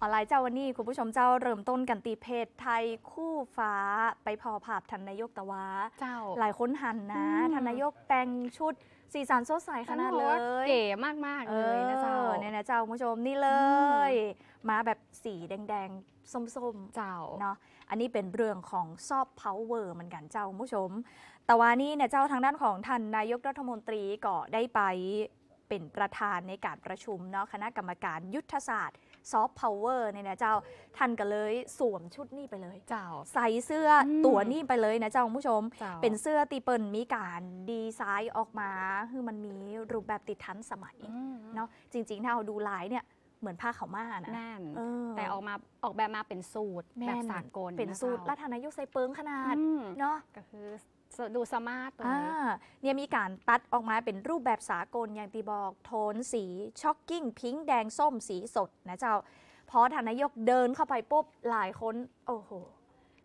ออนไลน์เจ้าวันนี้คุณผู้ชมเจ้าเริ่มต้นกันตีเพจไทยคู่ฟ้าไปพอภาพทันนายกตะวาเจ้า หลายคนหันนะอืมทันนายกแต่งชุดสีสันสดใสขนาดเลยเก๋มากๆเลยนะเจ้าออเนี่ยนะเจ้าคุณผู้ชมนี่เลย มาแบบสีแดงๆส้มๆเจ้าเนาะอันนี้เป็นเรื่องของซอฟต์พาวเวอร์เหมือนกันเจ้าคุณผู้ชม แต่ว่านี่เนี่ยเจ้าทางด้านของท่านนายกรัฐมนตรีก็ได้ไป เป็นประธานในการประชุมเนาะคณะกรรมการยุทธศาสตร์ซอฟต์พาวเวอร์เนี่ยนะเจ้าท่านก็เลยสวมชุดนี้ไปเลยเจ้าใส่เสื้ออมตัวนี้ไปเลยนะเจ้าคุณผู้ชมเจ้าเป็นเสื้อตีเปิลมีการดีไซน์ออกมาคือมันมีรูปแบบติดทันสมัยอืมเนาะจริงๆ ถ้าเราดูลายเนี่ยเหมือนผ้าขาวม้านะแน่นเออแต่ออกมาออกแบบมาเป็นสูตรแม่แบบนสากลเป็นสูตรนะรัเจ้าฐนายกใส่เปิงขนาดอืมเนาะก็คือ ดูสมาร์ทตัวอ่านี้เนี่ยมีการตัดออกมาเป็นรูปแบบสากลอย่างตีบอก โทนสีช็อกกิ้ง พิงค์แดงส้มสีสดนะเจ้า พอทานนายกเดินเข้าไปปุ๊บ หลายคน โอ้โห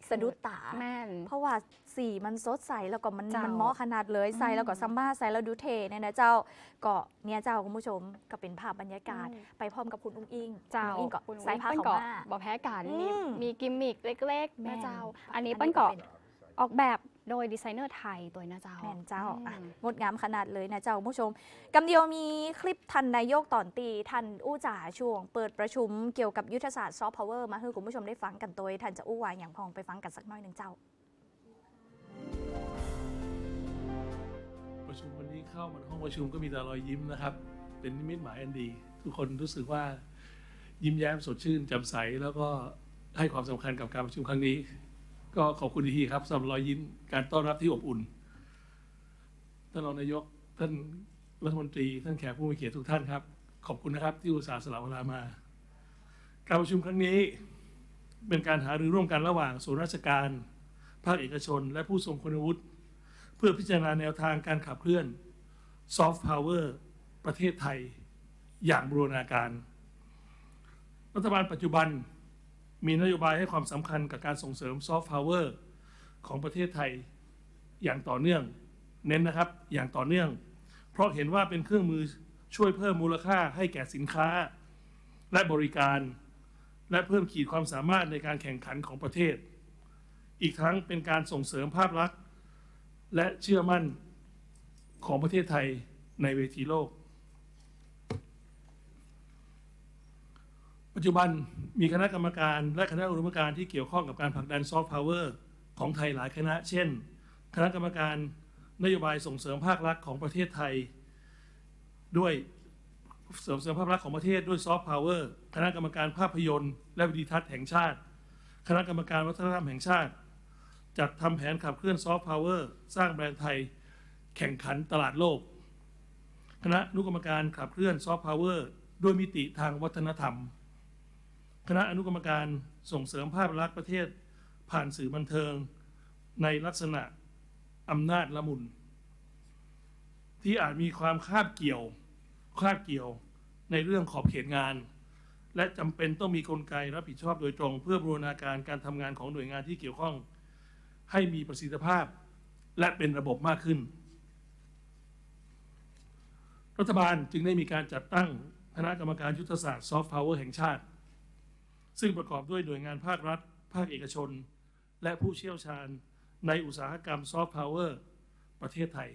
สะดุดตา แม่น เพราะว่าสีมันสดใสแล้วก็มันเจ้ามัมันเหมาะขนาดเลยใส่อืมแล้วก็ซัมบ้าใส่แล้วดูเท่เนี่ยนะเจ้าก็เนี่ยเจ้าคุณผู้ชมก็เป็นภาพบรรยากาศ อืม ไปพร้อมกับคุณอุ้งอิงเจ้าคุณอุ้งอิงก็คุณใส่ผ้าเปิ้ลขาวเกาะม้า บอกแพ้กันอืมีมมีกิมมิกเล็กๆแม่นะนเจ้า อัอันนนี้นี้ก็เปิ้ลเกาะเป็นออกแบบ โดยดีไซเนอร์ไทยตัวนะเจ้าแม่นเจ้าอะอืมงดงามขนาดเลยนะเจ้าคุณผู้ชมกำเดียวมีคลิปทันนายกตอนตีทันอู้จ่าช่วง เปิดประชุมเกี่ยวกับยุทธศาสตร์ซอฟต์พาวเวอร์มาให้คุณผู้ชมได้ฟังกันโดยทันจะอู้วายอย่างพองไปฟังกันสักหน้อยหนึ่งเจ้า ประชุมวันนี้เข้ามาในห้องประชุมก็มีแต่รอยยิ้มนะครับ เป็นนิมิตหมายอันดี ทุกคนรู้สึกว่ายิ้มแย้มสดชื่นแจ่มใสแล้วก็ให้ความสำคัญกับการประชุมครั้งนี้ ก็ขอบคุณทีครับสำหรับรอยยิ้มการต้อนรับที่อบอุ่น ท่านรองนายก ท่านรัฐมนตรี ท่านแขกผู้มีเกียรติทุกท่านครับ ขอบคุณนะครับ ที่อุตส่าห์สละเวลามา การประชุมครั้งนี้ เป็นการหารือร่วมกันระหว่างส่วนราชการ ภาคเอกชน และผู้ทรงคุณวุฒิ เพื่อพิจารณาแนวทางการขับเคลื่อนซอฟต์พาวเวอร์ประเทศไทย อย่างบูรณาการ รัฐบาลปัจจุบัน มีนโยบายให้ความสำคัญกับการส่งเสริมซอฟต์พาวเวอร์ของประเทศไทยอย่างต่อเนื่อง เน้นนะครับอย่างต่อเนื่อง เพราะเห็นว่าเป็นเครื่องมือช่วยเพิ่มมูลค่าให้แก่สินค้า และบริการ และเพิ่มขีดความสามารถในการแข่งขันของประเทศ อีกทั้งเป็นการส่งเสริมภาพลักษณ์ และเชื่อมั่นของประเทศไทยในเวทีโลก จจุบันมีคณะกรรมการและคณะอุดมการที่เกี่ยวข้องกับการผลักดันซอฟต์พาวเวอร์ของไทยหลายคณะ เช่น คณะกรรมการนโยบายส่งเสริมภาครัฐของประเทศไทย ด้วยเสริมเสริมภาพลักษณ์ของประเทศด้วยซอฟต์พาวเวอร์คณะกรรมการภาพยนตร์ และวิดีทัศน์แห่งชาติ คณะกรรมการวัฒนธรรมแห่งชาติ จัดทำแผนขับเคลื่อนซอฟต์พาวเวอร์สร้างแบรนด์ไทย แข่งขันตลาดโลก คณะอนุกรรมการขับเคลื่อนซอฟต์พาวเวอร์ด้วยมิติทางวัฒนธรรม คณะอนุกรรมการส่งเสริมภาพลักษณ์ประเทศ ผ่านสื่อบันเทิง ในลักษณะอำนาจละมุน ที่อาจมีความคาบเกี่ยวคาบเกี่ยวในเรื่องขอบเขตงาน และจำเป็นต้องมีกลไกรับผิดชอบโดยตรง เพื่อบูรณาการการทำงานของหน่วยงานที่เกี่ยวข้อง ให้มีประสิทธิภาพ และเป็นระบบมากขึ้น รัฐบาลจึงได้มีการจัดตั้งคณะกรรมการยุทธศาสตร์ซอฟต์พาวเวอร์แห่งชาติ ซึ่งประกอบด้วยหน่วยงานภาครัฐ ภาคเอกชน และผู้เชี่ยวชาญในอุตสาหกรรมซอฟต์พาวเวอร์ประเทศไทย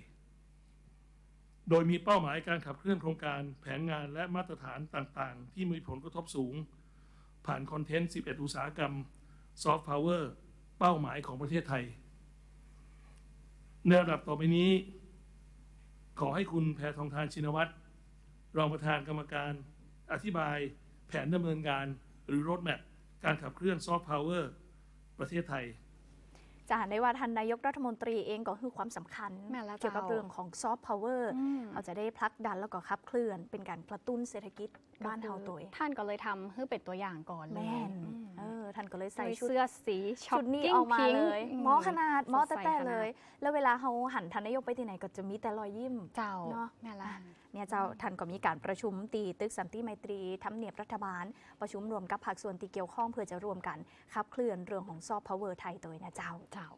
โดยมีเป้าหมายการขับเคลื่อนโครงการแผนงานและมาตรฐานต่างๆ ที่มีผลกระทบสูง ผ่านคอนเทนต์ 11 อุตสาหกรรมซอฟต์พาวเวอร์เป้าหมายของประเทศไทย ในระดับต่อไปนี้ ขอให้คุณแพทองทานชินวัตรรองประธานกรรมการอธิบายแผนดำเนินการ หรือรถแมพการขับเคลื่อนซอฟต์พาวเวอร์ประเทศไทย จะเห็นได้ว่าท่านนายกรัฐมนตรีเองก็คือความสำคัญแม่นแล้วเกี่ยวกับเจ้าเรื่องของซอฟต์พาวเวอร์อืมเราจะได้พลักดันแล้วก็ขับเคลื่อน เป็นการกระตุ้นเศรษฐกิจบ้านเฮาตัวเองท่านก็เลยทำให้เป็นตัวอย่างก่อนเลยแม่นอืมเออ ท่านก็เลยใส่ใส่ชุดเสื้อสีช็อชุปดนี้ปิ้งออกมาพิงเลยค์หมอขนาดหมอสแต่ใสแต่ขนาดเลย แล้วเวลาเขาหันท่านนายกไปที่ไหนก็จะมีแต่รอยยิ้มเจ้าเนาะแม่ละเนี่ยเจ้าท่านก็มีการประชุมตีตึกสันติไมตรีทำเนียบรัฐบาล ประชุมรวมกับภาคส่วนที่เกี่ยวข้องเพื่อจะรวมกันขับเคลื่อนเรื่องของซอฟต์พาวเวอร์ไทยตัวเองนะเจ้าเจ้า